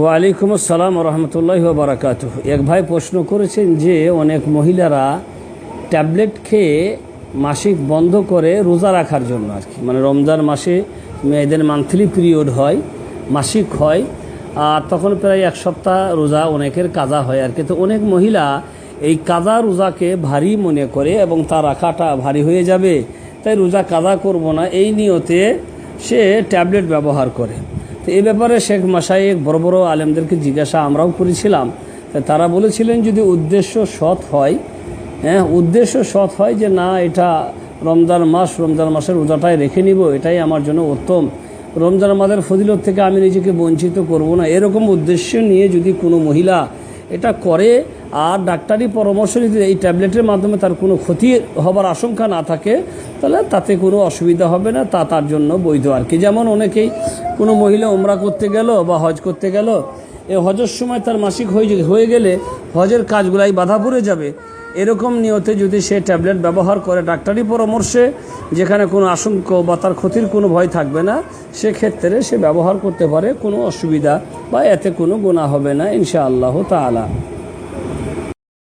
ওয়ালাইকুম আসসালাম রহমতুল্লাহ বারাকাত এক ভাই প্রশ্ন করেছেন যে, অনেক মহিলারা ট্যাবলেট খেয়ে মাসিক বন্ধ করে রোজা রাখার জন্য আর কি। মানে রমজান মাসে মেয়েদের মান্থলি পিরিয়ড হয়, মাসিক হয়, আর তখন প্রায় এক সপ্তাহ রোজা অনেকের কাজা হয় আর কি। তো অনেক মহিলা এই কাদা রোজাকে ভারী মনে করে এবং তার রাখাটা ভারী হয়ে যাবে। তাই রোজা কাদা করব না, এই নিয়তে সে ট্যাবলেট ব্যবহার করে। তো এই ব্যাপারে শেখ মাসাইক বড় বড় আলেমদেরকে জিজ্ঞাসা আমরাও করেছিলাম। তারা বলেছিলেন, যদি উদ্দেশ্য সৎ হয় হ্যাঁ উদ্দেশ্য সৎ হয় যে না, এটা রমজান মাস, রমজান মাসের রোজাটাই রেখে নিব, এটাই আমার জন্য উত্তম। রমজান মাসের ফজিলত থেকে আমি নিজেকে বঞ্চিত করব না। এরকম উদ্দেশ্য নিয়ে যদি কোনো মহিলা এটা করে আর ডাক্তারি পরামর্শ নিতে এই ট্যাবলেটের মাধ্যমে তার কোনো ক্ষতি হবার আশঙ্কা না থাকে, তাহলে তাতে কোনো অসুবিধা হবে না, তা তার জন্য বৈধ আর কি। যেমন অনেকেই কোনো মহিলা ওমরা করতে গেল বা হজ করতে গেল, এ হজের সময় তার মাসিক হয়ে হয়ে গেলে হজের কাজগুলাই বাধা পড়ে যাবে। এরকম নিয়তে যদি সে ট্যাবলেট ব্যবহার করে, ডাক্তারি পরামর্শে যেখানে কোনো আশঙ্ক বা তার ক্ষতির কোনো ভয় থাকবে না, সেক্ষেত্রে সে ব্যবহার করতে পারে, কোনো অসুবিধা বা এতে কোনো গুণা হবে না, ইনশাআল্লাহ তালা